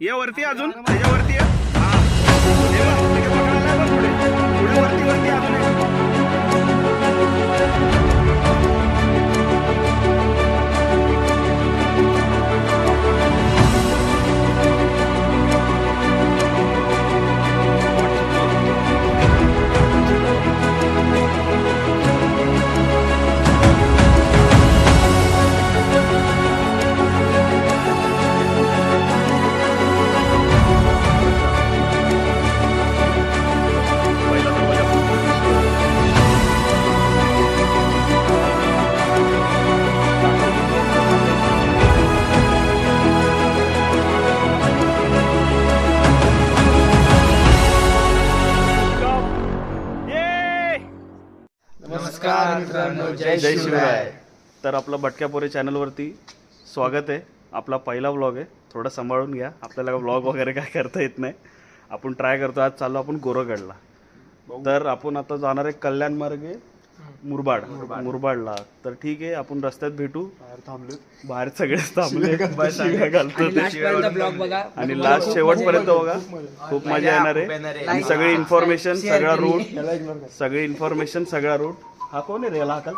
ये वरती अजून? त्याच्यावरती ये. पुढे. वरती वरती अजून नमस्कार मित्रांनो जय शिवराय. तर आपलं भटक्या पोरे चॅनलवरती स्वागत आहे. आपला पहिला व्लॉग आहे. थोडं सांभाळून घ्या. आपल्याला व्लॉग वगैरे काय करता येत नाही. आपण ट्राय करतो. आज चाललो आपण गोरगडला. तर आपण आता जाणार आहे कल्याण मार्गे मुरबाड. मुरबाडला. तर ठीक आहे आपण रस्त्यात भेटू. बाहेर सगळेच थांबले. आणि लास्ट शेवटपर्यंत बघा. खूप मजा येणार आहे. आणि सगळी इन्फॉर्मेशन सगळा रूट सगळी इन्फॉर्मेशन सगळा रूट हा कोण आहे रे याला हाकल?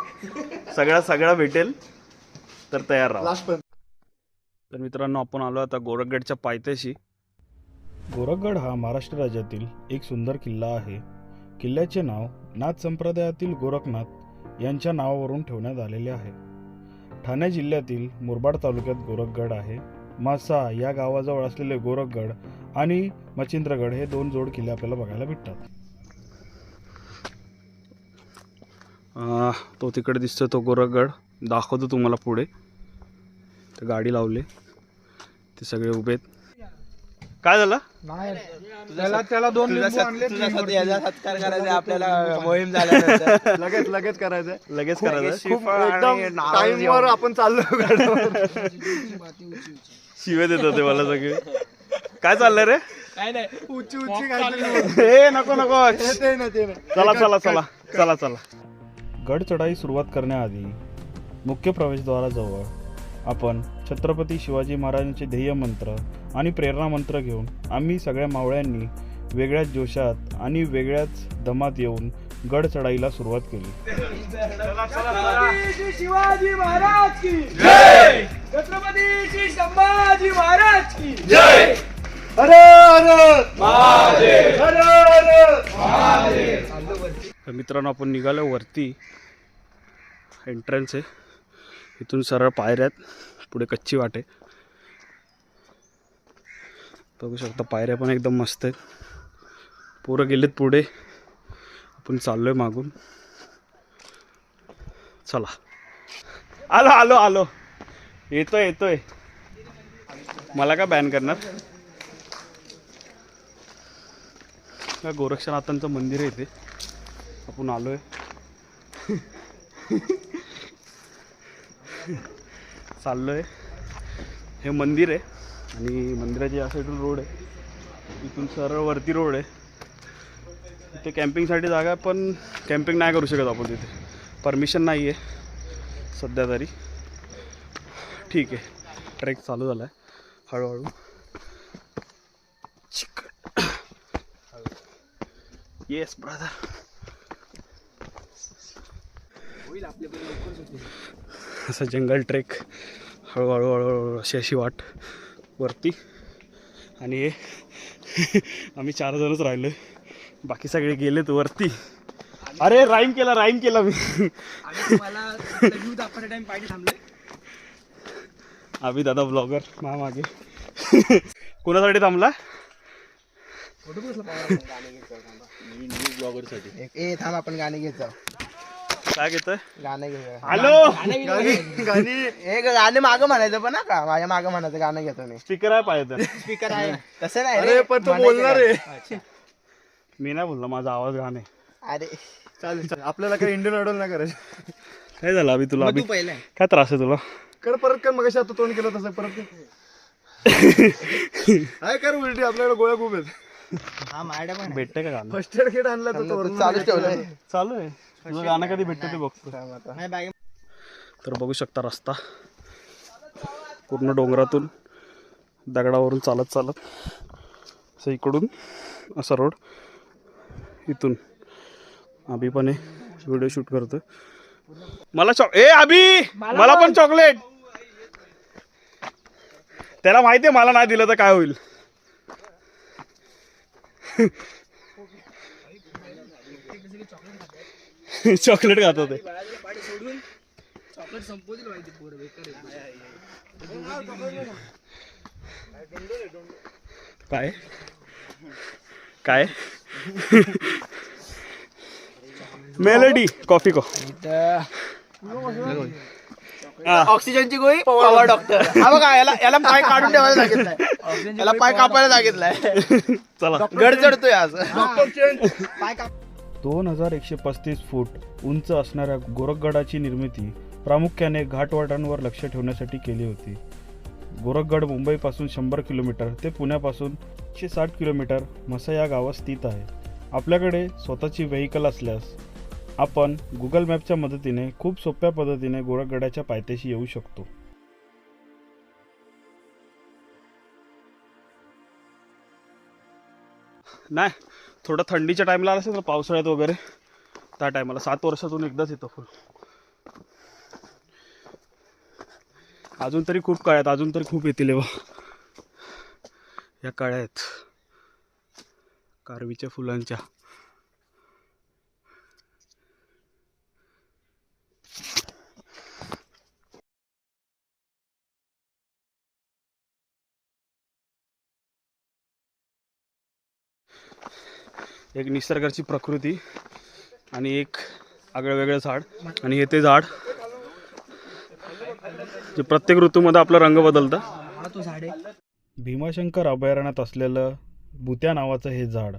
सगळा सगळा भेटेल तर तयार राहा. तर मित्रांनो आपण आलो आता गोरखगडच्या पायथ्याशी. गोरखगड हा महाराष्ट्र राज्यातील एक सुंदर किल्ला आहे. किल्ल्याचे नाव नाथ संप्रदायातील गोरखनाथ यांच्या नावावरून ठेवण्यात आलेले आहे. ठाणे जिल्ह्यातील मुरबाड तालुक्यात गोरखगड आहे. मासा या गावाजवळ असलेले गोरखगड आणि मच्छिंद्रगड हे दोन जोड किल्ले आपल्याला बघायला भेटतात. तो तिकडे दिसतो तो गोरखगड. दाखवतो तुम्हाला पुढे. तर गाडी लावली. ते सगळे उभे आहेत. काय झालं? त्याला त्याला दोन लिंबू आणले सत्कार करायचा आपल्याला मोहीम झाल्यानंतर. लगेच लगेच करायचंय. लगेच करायचं खूप एकदम टाइमवर आपण चाललो गाडीवर. शिवे देत होते मला सगळे. काय चाललंय रे? काय नाही उंची उंची काहीतरी ए नको नको. ते नाही ते नाही. चला चला चला. चला चला. गड चढाई सुरुवात करण्याआधी मुख्य प्रवेशद्वाराजवळ आपण छत्रपती शिवाजी महाराजांचे ध्येय मंत्र आणि प्रेरणा मंत्र घेऊन आम्ही सगळ्या मावळ्यांनी वेगळ्याच जोशात आणि वेगळ्याच दमात येऊन गड चढाईला सुरुवात केली. शिवाजी महाराज की जय! छत्रपती संभाजी महाराज की तर मित्रांनो आपण निघालो वरती. एंट्रन्स आहे. इथून सरळ पायऱ्यात पुढे कच्ची वाट आहे. बघू शकता पायऱ्या पण एकदम मस्त आहेत. पोरं गेलेत पुढे. आपण चाललोय मागून. चला. आलो आलो आलो. येतोय येतोय. मला का बॅन करणार? गोरक्षनाथांचं मंदिर आहे इथे. आपण आलोय. चाललोय. हे मंदिर आहे आणि मंदिराच्या या साईडून रोड आहे. इथून सरळ वरती रोड आहे. इथे कॅम्पिंगसाठी जागा आहे पण कॅम्पिंग नाही करू शकत आपण तिथे. परमिशन नाही आहे सध्या तरी. ठीक आहे. ट्रेक चालू झाला आहे हळूहळू येस ब्रदर असं जंगल ट्रेक हळूहळू हळूहळू अशी अशी वाट वरती. आणि हे आम्ही चार जणच राहिलो बाकी सगळे गेलेत वरती. अरे राईम केला राईम केला मी. आम्ही टाइम पाहिजे थांबले अभि दादा ब्लॉगर मा मागे कोणासाठी थांबला? ए थांब आपण गाणे घेत जाऊ. काय घेतोय? गाणे घेऊया. हॅलो! गाणी ए गाणे मागं म्हणायचं पण ना का? माझ्या मागं म्हणायचं गाणं घेतो मी. स्पीकर आहे पाहिजे स्पीकर आहे. तसं नाही अरे पण तो बोलणार आहे. मी नाही बोलला माझा आवाज आहे. अरे. चालेल चालेल. आपल्याला काही इंडियन आयडल नाही करायचं. काय झालं अभि तुला? मग अभि तू पहिला काय त्रास आहे तुला? कर परत कर मग आता तोंड केलं तसं परत कर. काय कर उलटी आपल्याकडे गोळ्या खूप आहेत. हा माझ्या पण भेटते का गाणं? फर्स्ट एड किट आणला तर तो वरून चालूच ठेवलंय चालू आहे. तुझं गाणं कधी भेटतं ते बघतो नाही बागे तर बघू शकता रस्ता. पूर्ण डोंगरातून दगडावरून चालत चालत. असं इकडून असा रोड. इथून. अभि पण आहे व्हिडिओ शूट करतो मला चॉक ए अभि! मला पण चॉकलेट त्याला माहिती आहे मला नाही दिलं तर काय होईल? चॉकलेट खात होते. काय? काय? मेलडी कॉफी को. ऑक्सिजनची गोळी पवार डॉक्टर हा बघा याला याला पाय काढून ठेवायला सांगितलंय. याला पाय कापायला सांगितलंय. चला. गड चढतोय आज दोन हजार एकशे पस्तीस फूट उंच असणाऱ्या गोरखगडाची निर्मिती प्रामुख्याने घाटवाटांवर लक्ष ठेवण्यासाठी केली होती. गोरखगड मुंबईपासून शंभर किलोमीटर ते पुण्यापासून एकशे साठ किलोमीटर मसा या गावात स्थित आहे. आपल्याकडे स्वतःची व्हेकल असल्यास आपण गुगल मॅपच्या मदतीने खूप सोप्या पद्धतीने गोरखगडाच्या पायथ्याशी येऊ शकतो. नाही थोडं थंडीच्या टाईमला आलं असेल तर पावसाळ्यात वगैरे त्या टायमाला सात वर्षातून एकदाच येतो फुल अजून तरी खूप काळ्या आहेत अजून तरी खूप येतील हे या काळ्या आहेत. कारवीच्या फुलांच्या. एक निसर्गाची प्रकृती आणि एक आगळं वेगळं झाड. आणि हे ते झाड जे प्रत्येक ऋतूमध्ये आपला रंग बदलतं. भीमाशंकर अभयारण्यात असलेलं भुत्या नावाचं हे झाड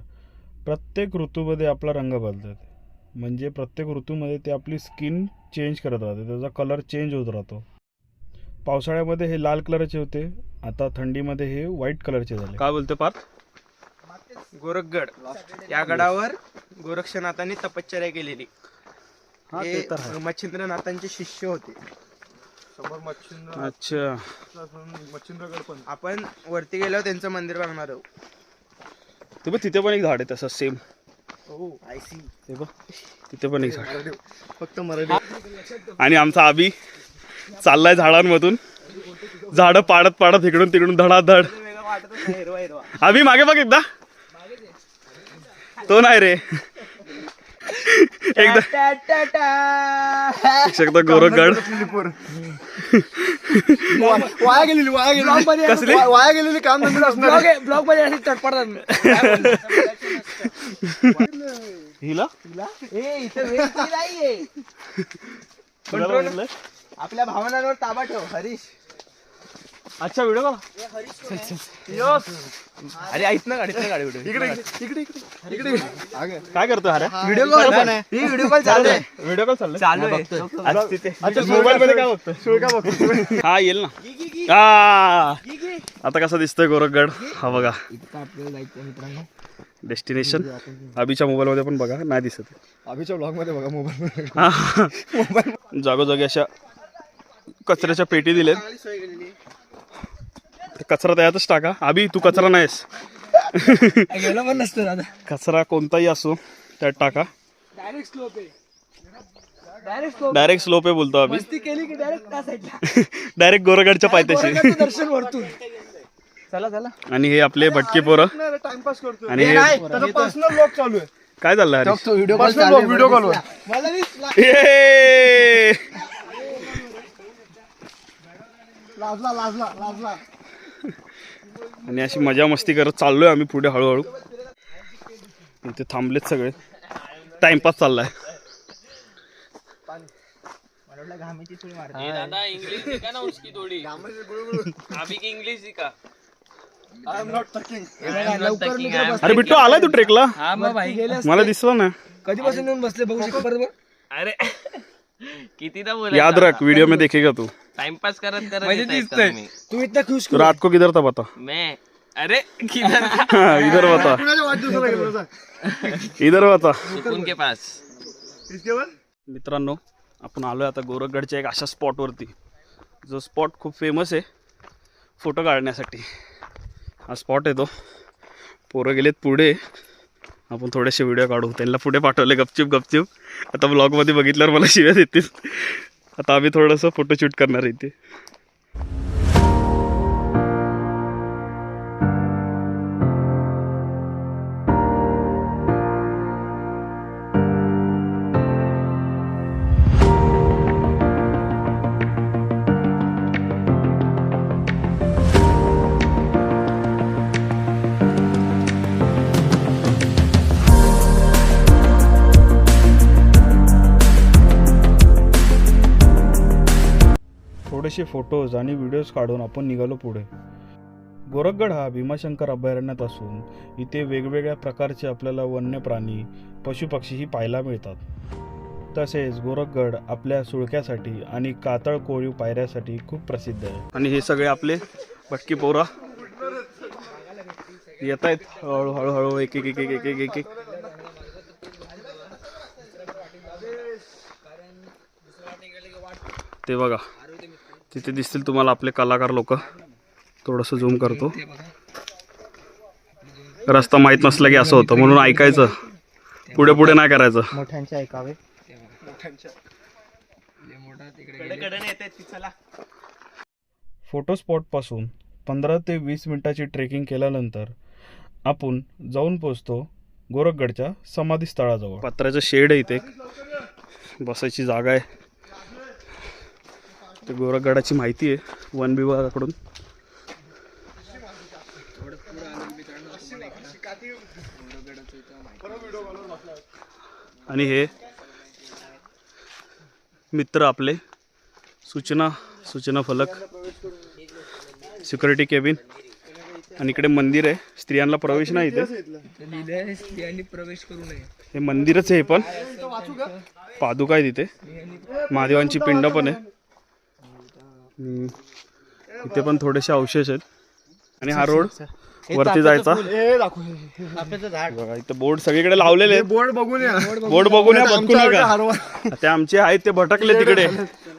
प्रत्येक ऋतूमध्ये आपला रंग बदलतात म्हणजे प्रत्येक ऋतूमध्ये ते आपली स्किन चेंज करत राहते त्याचा कलर चेंज होत राहतो. पावसाळ्यामध्ये हे लाल कलरचे होते आता थंडीमध्ये हे व्हाईट कलरचे झाले. काय बोलते पार्थ? गोरखगड. या गडावर गोरक्षनाथांनी तपश्चर्या केलेली. हा मच्छिंद्रनाथांचे शिष्य होते. समोर मच्छिंद्र अच्छा. मच्छिंद्रगड पण. आपण वरती गेल्यावर त्यांचं मंदिर बघणार आहोत. ते बघ तिथे पण एक झाड आहे तसं सेम हो. आय सी ते बघ तिथे पण एक झाड फक्त मराठी. आणि आमचा आबी चाललाय झाडांमधून. झाडं पाडत पाडत इकडून तिकडून धडाधड. आबी मागे बघ एकदा. तो नाही रे. एकदा एकदा गोरखगड. वाया गेलेली वाया गेलेली. कसली? वाया गेलेली काम धंदे असणार. ब्लॉगमध्ये अशी चटपडतात हिला? ए इथे वेळ नाहीये? आपल्या भावनांवर ताबा ठेव हरीश. अच्छा व्हिडिओ का अरे ऐक ना गाडीत गाडी इकडे इकडे इकडे इकडे इकडे. काय करतो अरे? व्हिडिओ कॉल ही व्हिडिओ कॉल चालू आहे. व्हिडिओ कॉल चाललाय. चालू आहे. अच्छा मोबाईल मध्ये काय बघतोय? शिव का बघतो हा येईल ना. आता कसा दिसतोय गोरखगड हा बघा. इथं आपल्याला जायचं मित्रांनो डेस्टिनेशन अभिच्या मोबाईल मध्ये पण बघा नाही दिसत. अभिच्या ब्लॉगमध्ये बघा मोबाईल हा. जागोजागी अशा कचऱ्याच्या पेटी दिलेत. सोय केलेली ते कचरा त्यातच टाका. अभि तू कचरा नाहीस. गेलो पण नसतं दादा. कचरा कोणताही असो त्यात टाका. डायरेक्ट स्लोप आहे. डायरेक्ट स्लोप डायरेक्ट स्लोप आहे बोलतो अभि. मस्ती केली की डायरेक्ट त्या साईडला डायरेक्ट गोरगडच्या पायथ्याशी. दर्शन वरतून. चला चला. आणि हे आपले भटके पोरं. टाइमपास करतो आणि हे पर्सनल ब्लॉग चालू आहे. काय चाललंय Harish? Video personal blog video कॉलवर मला दिसला ये! लाजला लाजला लाजला. आणि अशी मजा मस्ती करत चाललोय आम्ही पुढे हळूहळू. इथे थांबलेत सगळे. टाइमपास चाललाय. अरे बिट्टू आलाय तू ट्रेकला हाँ मैं भाई. गेले मला दिसलं ना. कधीपासून येऊन बसले? बघू शकतो बरोबर अरे. कितीदा बोला याद रख वीडियो में देखेगा तू. टाइम पास करत करत तुम्ही? तू इतना खुश तो रात को किधर था बता? मैं. अरे किधर हाँ, इधर बता. इधर बता. सुकून के पास. इसके बाद? मित्रांनो आपण आलोय आता गोरखगडच्या एक अशा स्पॉटवरती जो स्पॉट खूप फेमस आहे फोटो काढण्यासाठी. हा स्पॉट आहे तो. पोरं गेलेत पुढे. आपण थोडेसे व्हिडिओ काढू. त्यांना पुढे पाठवले. गपचिप गपचिप. आता ब्लॉगमध्ये बघितल्यावर मला शिव्या देतील. आता आम्ही थोडंसं फोटोशूट करणार इथे. असे फोटोज आणि व्हिडिओज काढून आपण निघालो पुढे. गोरखगड हा भीमाशंकर अभयारण्यात असून इथे वेगवेगळ्या प्रकारचे आपल्याला वन्य प्राणी पशुपक्षीही पाहायला मिळतात. तसेच गोरखगड आपल्या सुळक्यासाठी आणि कातळ कोळीव पायऱ्यासाठी खूप प्रसिद्ध आहे. आणि हे सगळे आपले भटकी पोरा. येत आहेत हळूहळू हळू एक एक एक एक एक एक एक. ते बघा. तिथे दिसतील तुम्हाला आपले कलाकार लोक. थोडंसं झूम करतो. रस्ता माहीत नसला की असं होतं म्हणून ऐकायचं. पुढे पुढे नाही करायचं. मोठ्यांचे ऐकावे. फोटो स्पॉटपासून पंधरा ते वीस मिनिटाची ट्रेकिंग केल्यानंतर आपण जाऊन पोचतो गोरखगडच्या समाधी स्थळाजवळ पत्र्याचं शेड आहे इथे. बसायची जागा आहे. ते गोरखगडाची माहिती आहे वन विभागाकडून. आणि हे मित्र आपले सूचना सूचना फलक सिक्युरिटी केबिन आणि इकडे मंदिर आहे स्त्रियांना प्रवेश नाही इथे. प्रवेश करू नये हे मंदिरच आहे पण. पादुका आहे तिथे महादेवांची पिंड पण आहे. इथे पण थोडेसे अवशेष आहेत. आणि हा रोड वरती जायचा. हे बघा इथे बोर्ड सगळीकडे लावलेले आहेत. बोर्ड बघून या. बोर्ड बघून या बघू. नका ते आमचे आहेत ते भटकले तिकडे.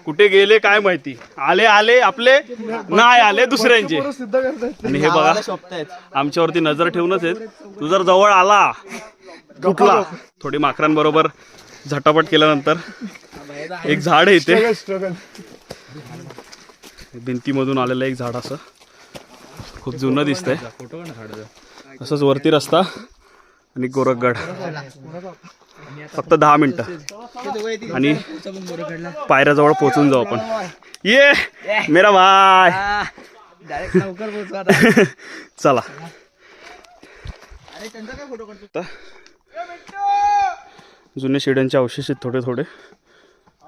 कुठे गेले काय माहिती. आले आले आपले. नाही आले दुसऱ्यांचे. आणि हे बघा आमच्यावरती नजर ठेवूनच आहेत. तू जर जवळ आला कुठला? थोडी माकरांबरोबर झटापट केल्यानंतर एक झाड आहे इथे. भिंतीमधून आलेलं एक झाड असं. खूप जुनं दिसतंय. असंच वरती रस्ता आणि गोरखगड. फक्त दहा मिनटं. आणि पायऱ्याजवळ पोहोचून जाऊ आपण. ये! मेरा भाय चला. जुने शिड्यांचे अवशेष आहेत थोडे थोडे.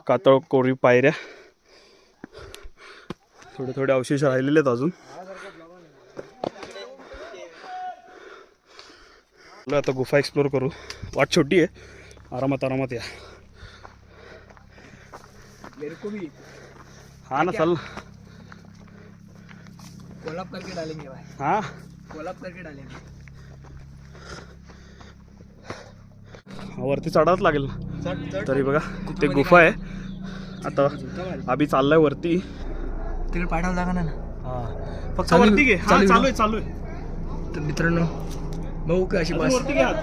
कातळ कोरी पायऱ्या. थोडे थोडे अवशेष राहिलेले आहेत अजून आता गुफा एक्सप्लोर करू. वाट छोटी आहे. आरामात आरामात या. हा ना चल. कोल्हाप करके डालेंगे भाई हा कोल्हाप करके डालेंगे वरती चढावंच लागेल तरी बघा तिथे गुफा आहे. आता आम्ही चाललाय वरती. तिकडे पाठवावं लागणार ना. हा. फक्त चालू- वरती घे. हा चालू- चालू आहे चालू आहे. तर मित्रांनो बघू का अशी बस. वरती घे हात.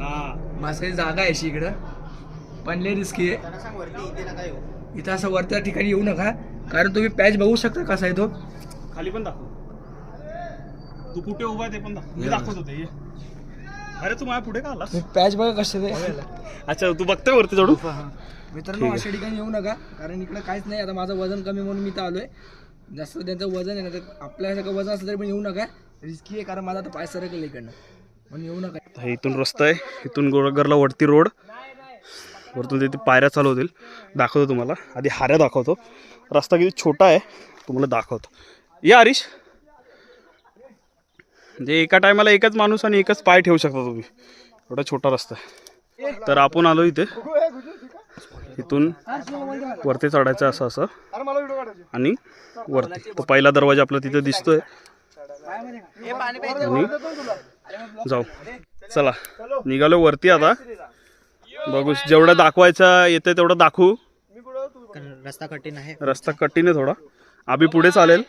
हा. बसायची जागा आहे अशी इकडं. पण लय रिस्की आहे. इथं असं वरत्या ठिकाणी येऊ नका. कारण तुम्ही पॅच बघू शकता कसा आहे तो. खाली पण दाखव. तू कुठे उभा आहे ते पण दाखव. मी दाखवत होते ये. अरे तू माझ्या पुढे का आलास? पॅच बघा कसे ते. अच्छा तू बघतोय वरती चढू मित्रांनो अशा ठिकाणी येऊ नका. कारण इकडे काहीच नाही. आता माझं वजन कमी म्हणून मी इथं आलोय. जास्त त्यांचं वजन आहे ना तर आपल्यासारखं वजन असलं तरी पण येऊ नका. रिस्की आहे कारण माझा आता पाय सरकलं इकडनं. म्हणून येऊ नका. इथून रस्ता आहे. इथून गोळगरला वरती रोड. वरतून तिथे पायऱ्या चालू होतील. दाखवतो तुम्हाला. आधी हाऱ्या दाखवतो. रस्ता किती छोटा आहे तुम्हाला दाखवतो. या हरीश. म्हणजे एका टायमाला एकच माणूस आणि एकच पाय ठेवू शकता तुम्ही. एवढा छोटा रस्ता आहे. तर आपण आलो इथे. इथून वरती चढायचं असं असं. आणि वरती तो पहिला दरवाजा आपला तिथे दिसतोय. आणि जाऊ. चला निघालो वरती आता. बघू जेवढं दाखवायचं येते तेवढं दाखवू. रस्ता कठीण आहे. रस्ता कठीण आहे थोडा. आम्ही पुढे चालेल.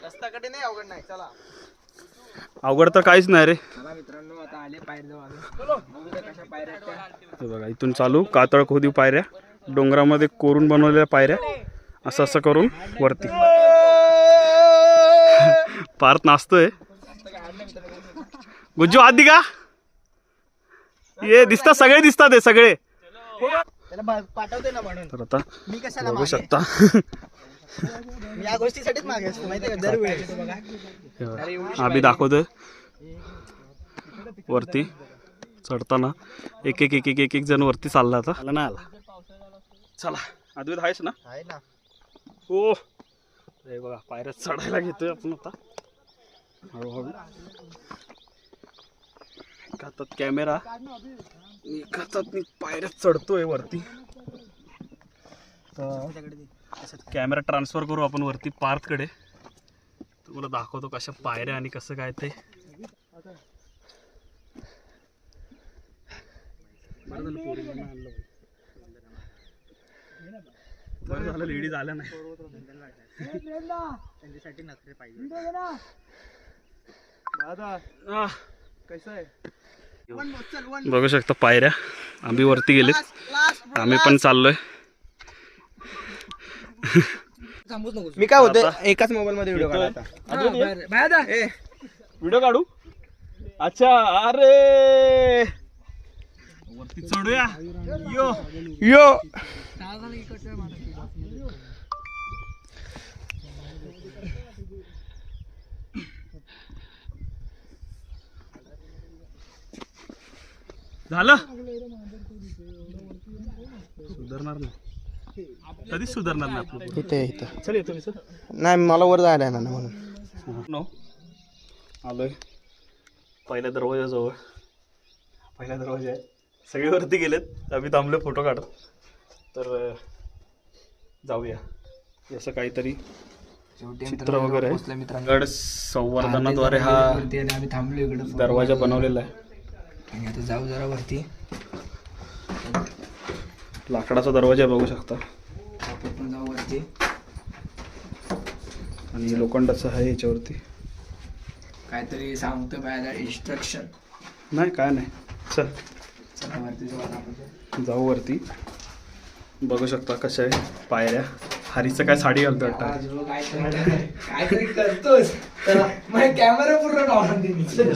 अवघड तर काहीच नाही रे. चला मित्रांनो आता आले पायऱ्या जवळ आलो बघू इथून चालू कातळ खोदी पायऱ्या. डोंगरामध्ये कोरून बनवलेल्या पायऱ्या असं असं करून वरती. पार्थ नाचतोय. गुज्जू आधी का ये दिसतात सगळे दिसतात हे सगळे. त्याला बा- पाठवते ना म्हणून. तर आता मी कशाला बघू? शकता. या गोष्टीसाठीच मागे असतो माहिती. आम्ही दाखवतोय. वरती चढताना एक एक एक एक एक एक जण वरती चालला आता. आला ना आला. चला अद्वैत आहेस ना? आहे ना. हो. हे बघा पायऱ्या चढायला घेतोय आपण आता. हळूहळू. एका हातात कॅमेरा एका हातात मी पायऱ्या चढतोय वरती. तर कॅमेरा ट्रान्सफर करू आपण वरती पार्थकडे. तुम्हाला दाखवतो कशा पायऱ्या आणि कसं काय ते. आणलं. बरं झालं लेडीज नाही. त्यांच्यासाठी नखरे पाहिजे. दादा कैसा आहे? बघू शकता पायऱ्या. आम्ही वरती गेलेत. आम्ही पण चाललोय. मी काय होते एकाच मोबाईल मध्ये. व्हिडिओ काढू? अच्छा अरे! वरती चढूया. यो. यो. झालं? सुधारणार नाही. कधीच सुधारणार नाही आपलं. इथे इथं. चल येतो मी सर नाही मला वर जायला आहे ना म्हणून. नो. आलोय. पहिल्या दरवाजाजवळ. पहिल्या दरवाजा आहे सगळे वरती गेलेत. आम्ही थांबले फोटो काढत. तर जाऊया. जसं काहीतरी शेवटी चित्र वगैरे गड संवर्धनाद्वारे हा आम्ही थांबलो इकडे दरवाजा बनवलेला आहे. आणि आता जाऊ जरा वरती. लाकडाचा दरवाजा बघू शकता. आपण जाऊ वरती. आणि लोखंडाचं आहे याच्यावरती. काहीतरी सांगतो बाहेर इन्स्ट्रक्शन नाही काय नाही. चल. जाऊ वरती. बघू शकता कशा आहे पायऱ्या. हरीचं काय साडी घालतो वाटतं?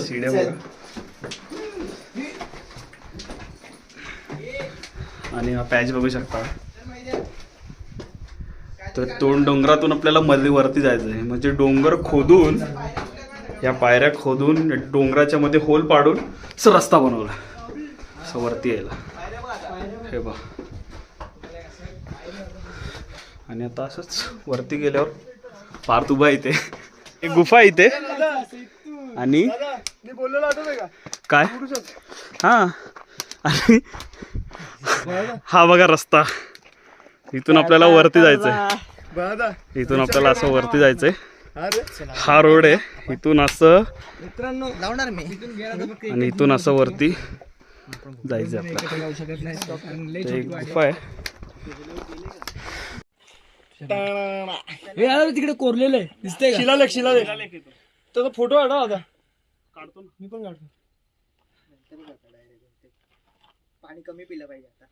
शिड्या बघा आणि हा पॅच बघू शकता. तर दोन डोंगरातून आपल्याला मध्ये वरती जायचं आहे म्हणजे डोंगर खोदून या पायऱ्या खोदून डोंगराच्या मध्ये होल पाडून रस्ता बनवला. असं वरती यायला. हे बा आणि आता असंच वरती गेल्यावर पार्थ उभा इथे. एक गुफा इथे. आणि काय? हा. आणि हा बघा रस्ता. इथून आपल्याला वरती जायचंय. इथून आपल्याला असं वरती जायचंय. हा रोड आहे. इथून असं आणि इथून असं वरती जायचं आपल्याला आहे. हे तिकडे कोरलेलं आहे. दिसतंय शिलालेख शिलालेख. त्याचा फोटो काढा आता? काढतो ना. मी पण काढतो. पाणी कमी पिलं पाहिजे आता.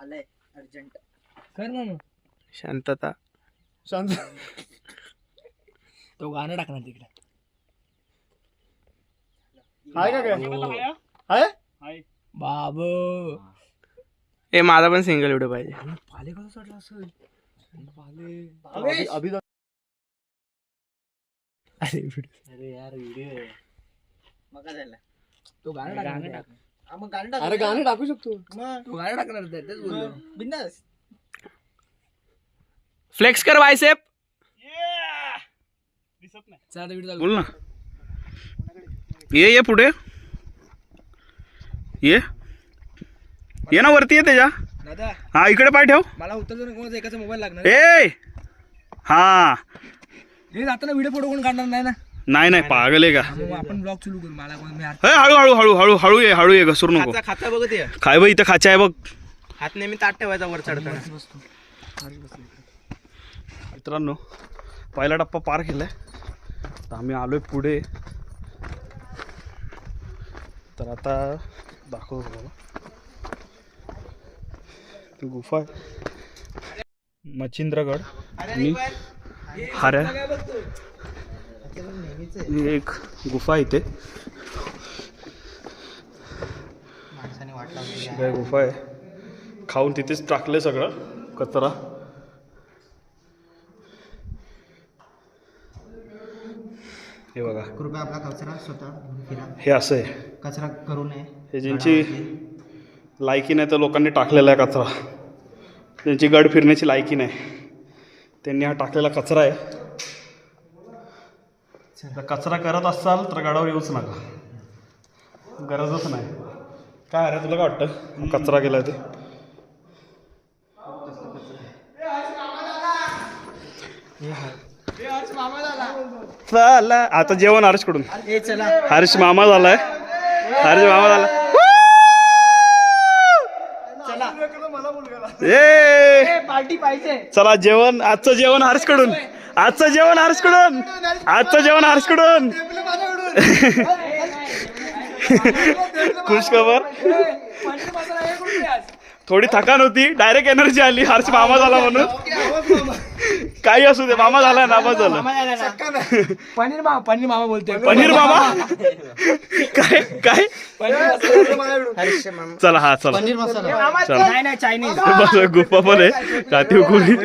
आलंय अर्जंट. कर ना मग. शांतता. शांत. तो गाणं टाकणार तिकडे. आहे का काय? आहे? हाय. बाब. ए माझा पण सिंगल व्हिडिओ पाहिजे. पाले कसं चढला असेल? अभि- अभि अरे मका झाला? तो गाणं टाकणार मग गाणं टाक. अरे गाणे टाकू शकतो. तो गाणं टाकणार होता, तेच बोललो. बिंदास. फ्लेक्स कर बायसेप चला आता व्हिडिओ बोल ना. ये ये पुढे. ये? ये ना वरती ये त्याच्या. दादा. हा इकडे पाय ठेव. मला उत्तर कोणाचा एकाचा मोबाईल लागणार ए! हा. हे जाताना व्हिडिओ फोटो कोण काढणार नाही ना? नाही नाही पागल आहे का? मग आपण ब्लॉग सुरू करू. मला कोण मी हात हे हळू हळू हळू हळू हळू ये हळू ये घसरू नको. खाचा बघत ये. काय बघ इथं खाचा आहे बघ. हात नेहमी ताट ठेवायचा वर चढताना. मित्रांनो पहिला टप्पा पार केलाय. तर आम्ही आलोय पुढे. तर आता दाखवतो तुम्हाला. ती गुफा आहे. मच्छिंद्रगड. आणि हाऱ्या. एक गुफा इथे. काय गुफा आहे. खाऊन तिथेच टाकले सगळं. कचरा. हे बघा. कृपया आपला कचरा स्वतः हे असं आहे. कचरा करू नये. हे ज्यांची लायकी नाही तर लोकांनी टाकलेला आहे कचरा. ज्यांची गड फिरण्याची लायकी नाही. त्यांनी हा टाकलेला कचरा आहे. जर कचरा करत असाल तर गडावर येऊच नका. गरजच नाही. काय अरे तुला काय वाटतं? कचरा केला ते. चला आता जेवण हर्षकडून हर्ष मामा झालाय. हर्ष मामा झाला ए पार्टी पाहिजे चला जेवण आजचं जेवण हर्षकडून आजचं जेवण हर्षकडून आजचं जेवण हर्षकडून खुश खबर पनीर मसाला एक रुपयाच. थोडी थकान होती. डायरेक्ट एनर्जी आली. हर्ष मामा झाला म्हणून. काही असू दे मामा झाला नामा झालं. पनीर मामा पनीर मामा बोलतोय. पनीर मामा. काय काय? पनीर मसाला. चला हा चला. पनीर मसाला. चला. नाही नाही चायनीज बस गुप्पा पण आहे. कातीव कोरी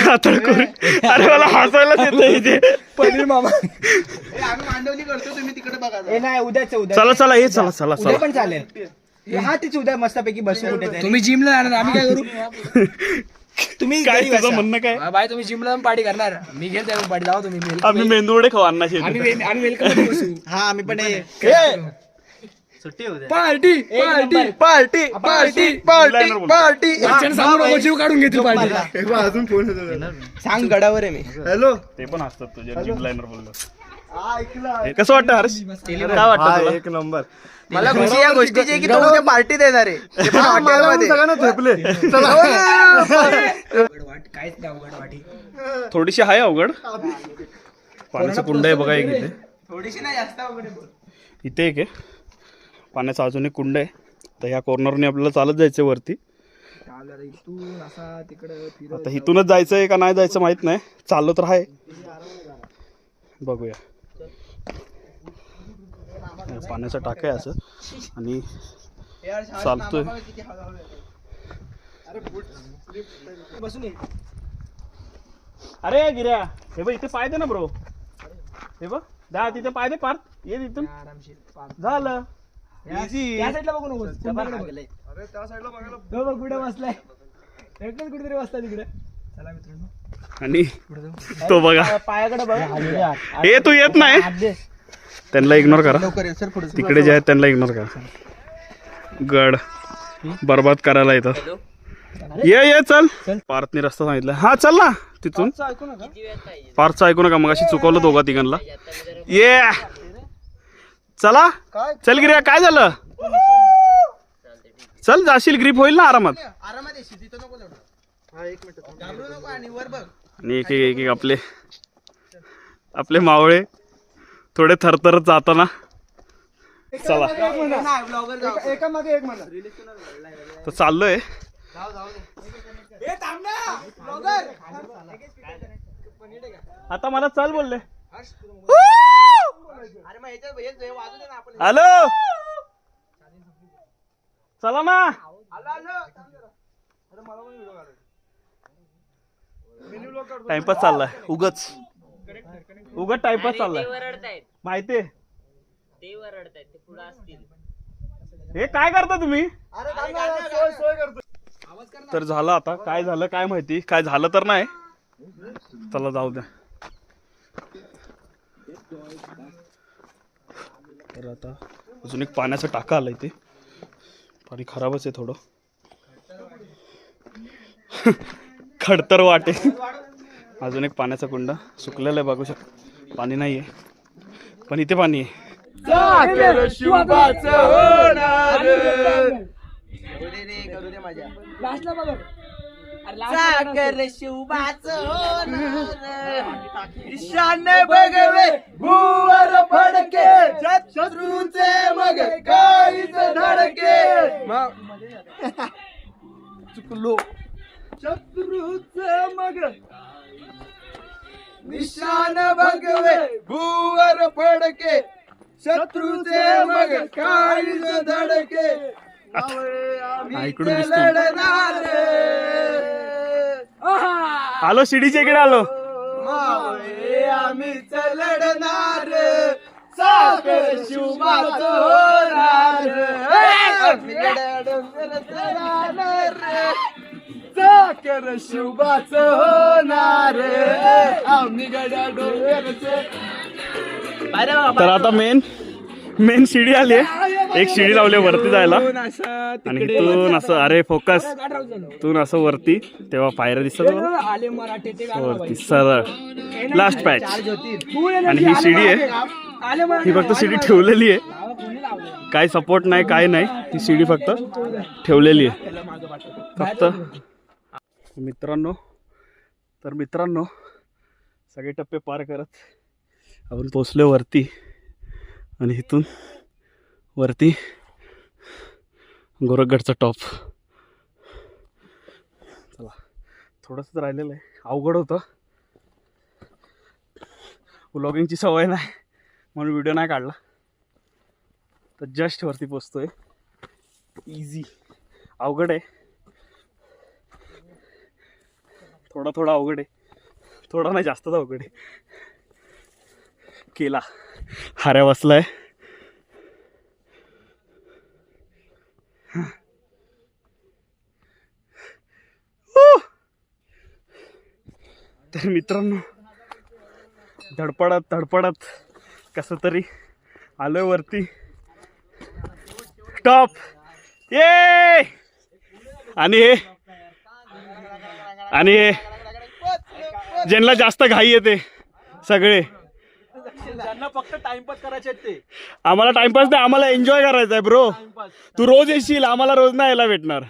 कातळ कोरी. अरे मला हसायलाच येतं इथे. पनीर मामा. आम्ही मांडवली करतो तुम्ही तिकडे बघा नाही उद्याच उद्या चला चला हे चला चला उद्या चला. पण चालेल. हा तीच उद्या मस्तपैकी बसू कुठे तुम्ही जिमला जाणार आम्ही काय करू? तुम्ही काय घरी तुझं बसा. म्हणणं काय? हा, बाय तुम्ही जिमला जाऊन पार्टी करणार. मी घेत जाऊ पार्टी जाऊ तुम्ही. आम्ही मेंदूवडे खाऊ अन्नाचे आम्ही वे- आम्ही वेलकम बसू. हा आम्ही पण सुट्टी party party party party. Party सांगू नको जीव काढून घेतील पार्टी अजून फोन येतो सांग गडावर आहे मी. हॅलो? ते पण असतात तुझ्या जिम लाईनर बोललो हे कसं वाटतं हर्ष? काय वाटतं हा तुला? एक नंबर. मला खुशी या गोष्टीची आहे की तो उद्या पार्टी देणार आहे. ते पण हॉटेलमध्ये सगळ्यांना थेपले चला वाट काहीच नाही अवघड वाटी थोडीशी आहे अवघड. पाण्याचं कुंड आहे बघा एक इथे थोडीशी नाही जास्त अवघड आहे. इथे एक आहे. पाण्याचा अजून एक कुंड आहे. तर ह्या कॉर्नरने आपल्याला चालत जायचं वरती. असा तिकडं आता इथूनच जायचं आहे का नाही जायचं माहीत नाही. चाललो तर आहे. बघूया. पाण्याचं टाक आहे असं. आणि चालतोय. अरे गिऱ्या हे बघ इथे पाय दे ना ब्रो हे बघ जा तिथे पाय दे पार ये तिथून. झालं. साईडला बघू नको. बघ. अरे त्या साईडला बघायला तो बघ. कुठे बसलाय. एकच कुठेतरी बसलाय तिकडे. चला मित्रांनो. आणि तो बघा. पायाकडे बघ. हे तू येत नाही. त्यांना इग्नोर करा. लवकर ये सर पुढे तिकडे जे आहेत त्यांना इग्नोर करा. गड. बरबाद करायला येतात ये ये चल. पार्थने रस्ता सांगितलं. हा चल ना तिथून. पार्थचं ऐकू नका. मग अशी चुकवलं दोघा तिघांना. ये चला. चल गिर्या काय झालं? चल जाशील ग्रीप होईल ना आरामात. आरामात येशील तिथं नको जाऊ. हा एक मिनिट. घाबरू नको आणि वर बघ. आणि एक एक एक एक आपले आपले मावळे. थोडे थरथरत जाताना. चला. तर चाललोय. आता मला चल बोलले. हॅलो. चला ना. टाइमपास चाललाय. उगच. उगच टाइमपास चाललाय. वरडतायत माहितीये ते वरडतायत ते पुढे असतील. हे काय करता तुम्ही? तर झालं आता काय झालं काय माहिती? काय झालं तर नाही. चला जाऊ द्या. तर आता अजून एक पाण्याचं टाका आलं इथे. पाणी खराबच आहे थोडं. खडतर वाटे. अजून एक पाण्याचा कुंड सुकलेला आहे बघू शक पाणी नाही आहे पण इथे पाणी आहे. सागर शिवबाच भुवर फडके शत्रूचे मग धडके. चुकलो. शत्रूच मग निशान भगवे भुवर फडके शत्रूचे मग काळीच धडके. हा, दिसतोय. लढणार. आलो शिडीच्या इकडे आलो. मावळे आम्हीच लढणार. सागर होणार. होणार आम्ही गड्या तर आता मेन मेन शिडी आली आहे एक शिडी लावली आहे वरती जायला आणि इथून असं अरे फोकस इथून असं वरती तेव्हा पायऱ्या ते गाणं वरती सरळ लास्ट पॅच आणि ही शिडी आहे ही फक्त शिडी ठेवलेली आहे काय सपोर्ट नाही काय नाही ही शिडी फक्त ठेवलेली आहे फक्त मित्रांनो तर मित्रांनो सगळे टप्पे पार करत आपण पोचलो वरती. आणि इथून वरती गोरखगडचा टॉप चला थोडंसं राहिलेलं आहे. अवघड होतं. व्लॉगिंगची सवय नाही म्हणून व्हिडिओ नाही काढला. तर जस्ट वरती पोचतोय इझी अवघड आहे. थोडा थोडा अवघड आहे. थोडा नाही जास्तच अवघड आहे. केला. हाऱ्या बसलाय. ऊ! तर मित्रांनो धडपडत धडपडत कसं तरी आलोय वरती. टॉप ये आणि हे आणि ज्यांना जास्त घाई येते सगळे. फक्त टाइमपास करायचे ते. आम्हाला टाइमपास नाही आम्हाला एन्जॉय करायचा आहे ब्रो तू रोज येशील आम्हाला रोज नाही यायला भेटणार.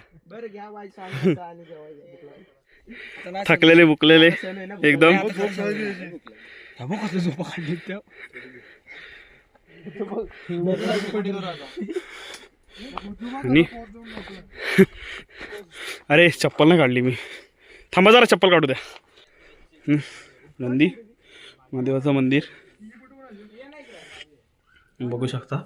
थकलेले मुकलेले एकदम. आणि अरे चप्पल नाही काढली मी. थांबा जरा चप्पल काढू द्या. नंदी महादेवाचं मंदिर. बघू शकता.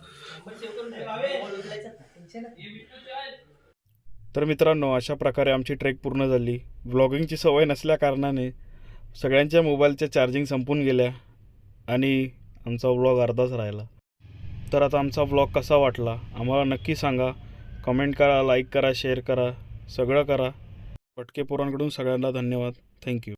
तर मित्रांनो अशा प्रकारे आमची ट्रेक पूर्ण झाली. व्लॉगिंगची सवय नसल्या कारणाने सगळ्यांच्या मोबाईलच्या चार्जिंग संपून गेल्या आणि आमचा व्लॉग अर्धाच राहिला. तर आता आमचा व्लॉग कसा वाटला? आम्हाला नक्की सांगा. कमेंट करा लाईक करा शेअर करा सगळं करा. पटके पोरांकडून सगळ्यांना धन्यवाद. थँक्यू.